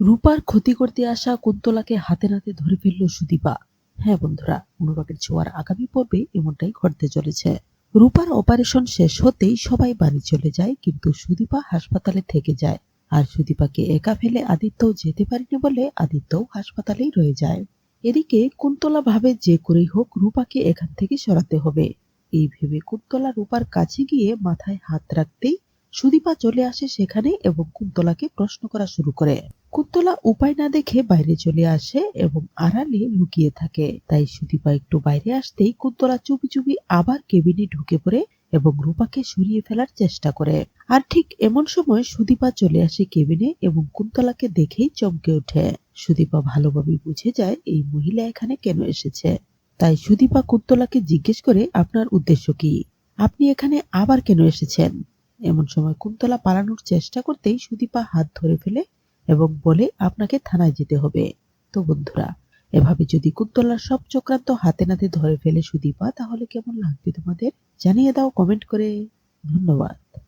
রূপার ক্ষতি করতে আসা কুন্তলাকে হাতে নাতে ধরে ফেলল সুদীপা। হ্যাঁ বন্ধুরা, অনুরাগের ছোঁয়ার আগামী পর্বে এমনটাই ঘটতে চলেছে। রূপার অপারেশন শেষ হতেই সবাই বাড়ি চলে যায়, কিন্তু সুদীপা হাসপাতালে থেকে যায়। আর সুদীপাকে একা ফেলে আদিত্য যেতে পারেনি বলে আদিত্য হাসপাতালেই রয়ে যায়। এদিকে কুন্তলা ভাবে যে করেই হোক রূপাকে এখান থেকে সরাতে হবে। এই ভেবে কুন্তলা রূপার কাছে গিয়ে মাথায় হাত রাখতেই সুদীপা চলে আসে সেখানে এবং কুন্তলাকে প্রশ্ন করা শুরু করে। কুন্তলা উপায় না দেখে বাইরে চলে আসে এবং আড়ালে লুকিয়ে থাকে। তাই সুদীপা একটু বাইরে আসতেই কুন্তলা চুপি চুপি আবার কেবিনে ঢুকে পড়ে এবং রূপাকে সরিয়ে ফেলার চেষ্টা করে। আর ঠিক এমন সময় সুদীপা চলে আসে কেবিনে এবং কুন্তলাকে দেখেই চমকে ওঠে। সুদীপা ভালোভাবে বুঝে যায় এই মহিলা এখানে কেন এসেছে। তাই সুদীপা কুন্তলাকে জিজ্ঞেস করে, আপনার উদ্দেশ্য কি? আপনি এখানে আবার কেন এসেছেন? এমন সময় কুন্তলা পালানোর চেষ্টা করতেই সুদীপা হাত ধরে ফেলে এবং বলে, আপনাকে থানায় যেতে হবে। তো বন্ধুরা, এভাবে যদি কুন্তলার সব চক্রান্ত হাতে নাতে ধরে ফেলে সুদীপা, তাহলে কেমন লাগবে তোমাদের? জানিয়ে দাও কমেন্ট করে। ধন্যবাদ।